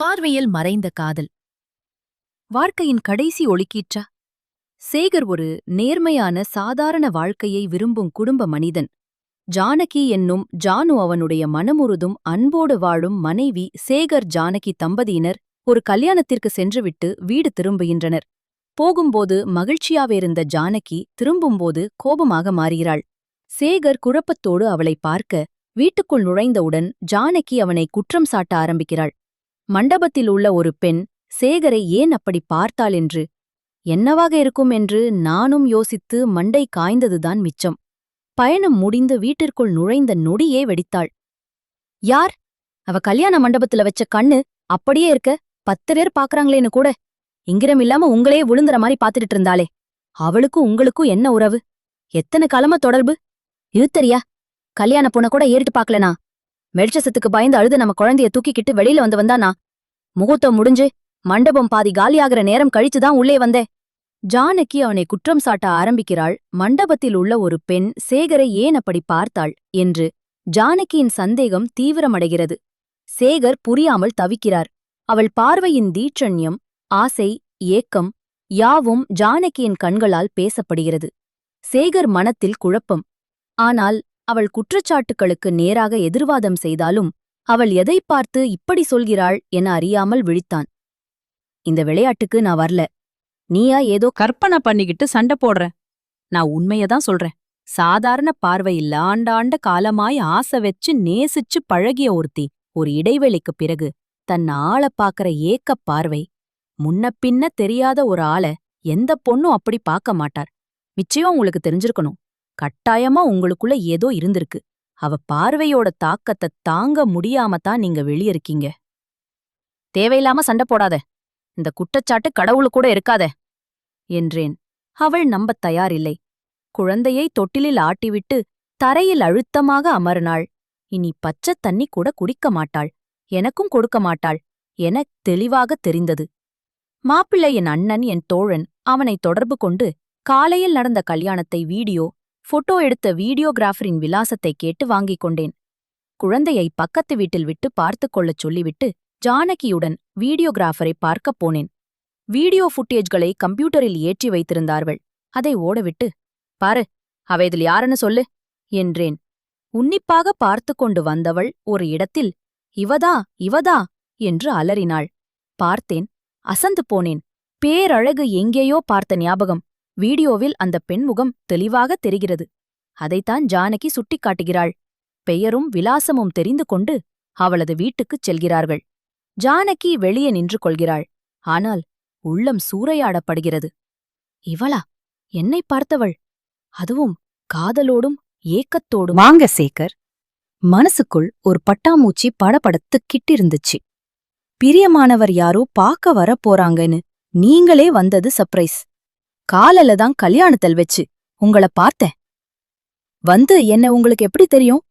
பார்வையில் மறைந்த காதல். வாழ்க்கையின் கடைசி ஒளிக்கீற்றா சேகர் ஒரு நேர்மையான சாதாரண வாழ்க்கையை விரும்பும் குடும்ப மனிதன். ஜானகி என்னும் ஜானு அவனுடைய மனமுருதும் அன்போடு வாழும் மனைவி சேகர் ஜானகி தம்பதியினர் ஒரு கல்யாணத்திற்கு சென்றுவிட்டு வீடு திரும்புகின்றனர். போகும்போது மகிழ்ச்சியாவிருந்த ஜானகி திரும்பும்போது கோபமாக மாறுகிறாள். சேகர் குழப்பத்தோடு அவளை பார்க்க வீட்டுக்குள் நுழைந்தவுடன் ஜானகி அவனை குற்றம் சாட்ட ஆரம்பிக்கிறாள். மண்டபத்தில் உள்ள ஒரு பெண் சேகரை ஏன் அப்படி பார்த்தாள் என்று? என்னவாக இருக்கும் என்று நானும் யோசித்து மண்டை காய்ந்ததுதான் மிச்சம். பயணம் முடிந்து வீட்டிற்குள் நுழைந்த நொடியே வெடித்தாள். யார்? அவ கல்யாண மண்டபத்துல வச்ச கண்ணு அப்படியே இருக்க பத்து பேர் பாக்குறாங்களேன்னு கூட. இங்கிரம் இல்லாம உங்களே விழுந்துற மாதிரி பாத்துட்டு இருந்தாளே. அவளுக்கும் உங்களுக்கும் என்ன உறவு? எத்தனை காலமா தொடர்பு? இழுத்தறியா கல்யாண பொண்ண கூட ஏறிட்டு பாக்கலனா? மெடிச்சசத்துக்கு பயந்து அழுது நம்ம குழந்தைய தூக்கிக்கிட்டு வெளியில வந்து வந்தானா? முகூர்த்தம் முடிஞ்சு மண்டபம் பாதி காலியாகிற நேரம் கழிச்சுதான் உள்ளே வந்தேன். ஜானகி அவனை குற்றம் சாட்ட ஆரம்பிக்கிறாள். மண்டபத்தில் உள்ள ஒரு பெண் சேகரை ஏன் அப்படி பார்த்தாள் என்று ஜானகியின் சந்தேகம் தீவிரமடைகிறது. சேகர் புரியாமல் தவிக்கிறார். அவள் பார்வையின் தீட்சண்யம் ஆசை ஏக்கம் யாவும் ஜானகியின் கண்களால் பேசப்படுகிறது. சேகர் மனத்தில் குழப்பம். ஆனால் அவள் குற்றச்சாட்டுகளுக்கு நேராக எதிர்வாதம் செய்தாலும் அவள் எதைப் பார்த்து இப்படி சொல்கிறாள் என அறியாமல் விழித்தான். இந்த விளையாட்டுக்கு நான் வரல. நீயா ஏதோ கற்பனை பண்ணிக்கிட்டு சண்டை போடுற. நான் உண்மையதான் சொல்றேன். சாதாரண பார்வை ஆண்டாண்ட காலமாய் ஆசை வச்சு நேசிச்சு பழகிய ஒருத்தி ஒரு இடைவெளிக்கு பிறகு தன் ஆள பாக்குற ஏக்கப் பார்வை. முன்ன பின்ன தெரியாத ஒரு ஆள எந்த பொண்ணும் அப்படி பார்க்க மாட்டார். நிச்சயம் உங்களுக்கு தெரிஞ்சிருக்கணும். கட்டாயமா உங்களுக்குள்ள ஏதோ இருந்திருக்கு. அவ பார்வையோட தாக்கத்தை தாங்க முடியாம தான் நீங்க வெளியிருக்கீங்க தேவையில்லாம சண்டை போடாத. இந்த குற்றச்சாட்டு கடவுளு கூட இருக்காத. என்றேன். அவள் நம்பத் தயாரில்லை. குழந்தையை தொட்டிலில் ஆட்டிவிட்டு தரையில் அழுத்தமாக அமர்னாள் இனி பச்சை தண்ணி கூட குடிக்க மாட்டாள். எனக்கும் கொடுக்க மாட்டாள். என தெளிவாக தெரிந்தது. மாப்பிள்ளை என் அண்ணன் என் தோழன் அவனை தொடர்பு கொண்டு காலையில் நடந்த கல்யாணத்தை வீடியோ போட்டோ எடுத்த வீடியோகிராஃபரின் விலாசத்தை கேட்டு வாங்கிக் கொண்டேன். குழந்தையை பக்கத்து வீட்டில் விட்டு பார்த்துக் கொள்ளச் சொல்லிவிட்டு ஜானகியுடன் வீடியோகிராஃபரை பார்க்கப் போனேன். வீடியோ ஃபுட்டேஜ்களை கம்ப்யூட்டரில் ஏற்றி வைத்திருந்தார்கள். அதை ஓடவிட்டு பாரு அவ இதில் யாருன்னு சொல்லு என்றேன். உன்னிப்பாக பார்த்து கொண்டு வந்தவள் ஒரு இடத்தில் இவதா இவதா என்று அலறினாள். பார்த்தேன் அசந்து போனேன். பேரழகு எங்கேயோ பார்த்த ஞாபகம். வீடியோவில் அந்த பெண்முகம் தெளிவாக தெரிகிறது. அதைத்தான் ஜானகி சுட்டிக்காட்டுகிறாள். பெயரும் விலாசமும் தெரிந்து கொண்டு அவளது வீட்டுக்குச் செல்கிறார்கள். ஜானகி வெளியே நின்று கொள்கிறாள். ஆனால் உள்ளம் சூறையாடப்படுகிறது. இவளா? என்னை பார்த்தவள்? அதுவும் காதலோடும் ஏக்கத்தோடும். வாங்க சேகர். மனசுக்குள் ஒரு பட்டாமூச்சி படபடத்து கிட்டிருந்துச்சு. பிரியமானவர் யாரோ பார்க்க வர போறாங்கன்னு நீங்களே வந்தது சர்ப்ரைஸ். காலல தான் கல்யாணத்தல் வச்சு. உங்கள பார்த்தேன். வந்து என்ன உங்களுக்கு எப்படி தெரியும்?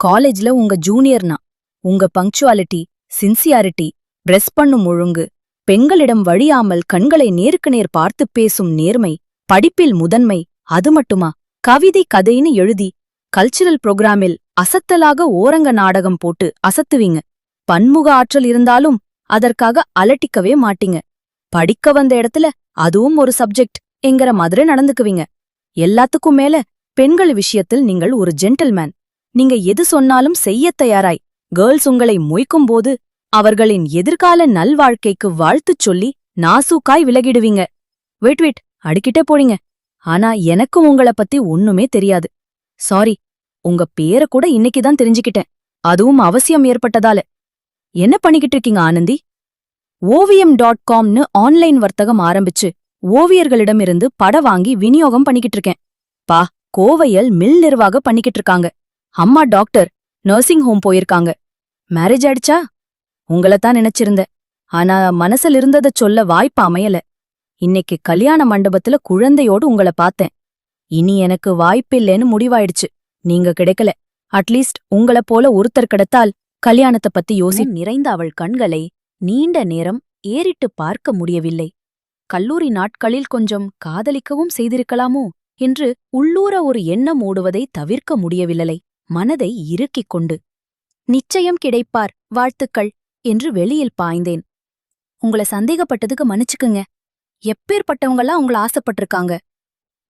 காலேஜ்ல உங்க ஜூனியர்னா உங்க பங்க்சுவாலிட்டி சின்சியாரிட்டி ட்ரெஸ் பண்ணும் ஒழுங்கு பெண்களிடம் வழியாமல் கண்களை நேருக்கு நேர் பார்த்து பேசும் நேர்மை படிப்பில் முதன்மை அது மட்டுமா? கவிதை கதைன்னு எழுதி கல்ச்சுரல் புரோகிராமில் அசத்தலாக ஓரங்க நாடகம் போட்டு அசத்துவீங்க. பன்முக ஆற்றல் இருந்தாலும் அதற்காக அலட்டிக்கவே மாட்டீங்க. படிக்க வந்த இடத்துல அதுவும் ஒரு சப்ஜெக்ட் என்கிற மாதிரி நடந்துக்குவீங்க. எல்லாத்துக்கும் மேல பெண்கள் விஷயத்தில் நீங்கள் ஒரு ஜென்டில்மேன் நீங்க எது சொன்னாலும் செய்யத் தயாராய். கேர்ள்ஸ் உங்களை மொய்க்கும் போது அவர்களின் எதிர்கால நல்வாழ்க்கைக்கு வாழ்த்துச் சொல்லி நாசூக்காய் விலகிடுவீங்க. வெயிட் வெயிட் அடிக்கிட்டே போறீங்க. ஆனா எனக்கும் உங்கள பத்தி ஒண்ணுமே தெரியாது. சாரி உங்க பேர கூட இன்னைக்கு தான் தெரிஞ்சுக்கிட்டேன். அதுவும் அவசியம் ஏற்பட்டதால. என்ன பண்ணிக்கிட்டு இருக்கீங்க ஆனந்தி? ஓவியம் டாட் காம்னு ஆன்லைன் வர்த்தகம் ஆரம்பிச்சு ஓவியர்களிடமிருந்து பட வாங்கி விநியோகம் பண்ணிக்கிட்டு இருக்கேன். பா கோவையல் மில் நிர்வாக பண்ணிக்கிட்டு இருக்காங்க. அம்மா டாக்டர் நர்சிங் ஹோம் போயிருக்காங்க. மேரேஜ் ஆயிடுச்சா? உங்களத்தான் நினைச்சிருந்தேன். ஆனா மனசுல இருந்தத சொல்ல வாய்ப்பு அமையல. இன்னைக்கு கல்யாண மண்டபத்துல குழந்தையோடு உங்கள பார்த்தேன். இனி எனக்கு வாய்ப்பில்லைன்னு முடிவாயிடுச்சு. நீங்க கிடைக்கல. அட்லீஸ்ட் உங்கள போல ஒருத்தர் கிடைத்தால் கல்யாணத்த பத்தி யோசி நிறைந்த அவள் கண்களை நீண்ட நேரம் ஏறிட்டு பார்க்க முடியவில்லை. கல்லூரி நாட்களில் கொஞ்சம் காதலிக்கவும் செய்திருக்கலாமோ என்று உள்ளூர ஒரு எண்ணம் ஓடுவதை தவிர்க்க முடியவில்லை. மனதை இறுக்கிக் கொண்டு நிச்சயம் கிடைப்பார் வாழ்த்துக்கள் என்று வெளியில் பாய்ந்தேன். உங்கள சந்தேகப்பட்டதுக்கு மன்னிச்சுக்குங்க. எப்பேற்பட்டவங்கெல்லாம் உங்கள ஆசைப்பட்டிருக்காங்க?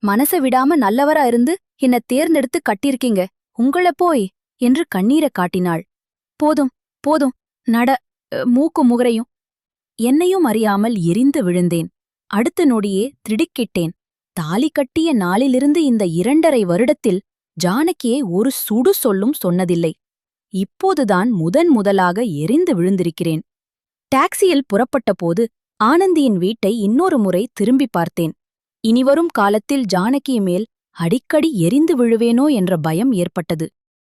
மனச விடாம நல்லவரா இருந்து என்ன தேர்ந்தெடுத்து கட்டியிருக்கீங்க. உங்கள போய் என்று கண்ணீரை காட்டினாள். போதும் போதும் நட மூக்கு முகரையும் என்னையும் அறியாமல் எரிந்து விழுந்தேன். அடுத்த நொடியே திடுக்கிட்டேன். தாலி கட்டிய நாளிலிருந்து இந்த இரண்டரை வருடத்தில் ஜானகியை ஒரு சுடு சொல்லும் சொன்னதில்லை. இப்போதுதான் முதன் முதலாக எரிந்து விழுந்திருக்கிறேன். டாக்ஸியில் புறப்பட்டபோது ஆனந்தியின் வீட்டை இன்னொரு முறை திரும்பி பார்த்தேன். இனிவரும் காலத்தில் ஜானகி மேல் அடிக்கடி எரிந்து விழுவேனோ என்ற பயம் ஏற்பட்டது.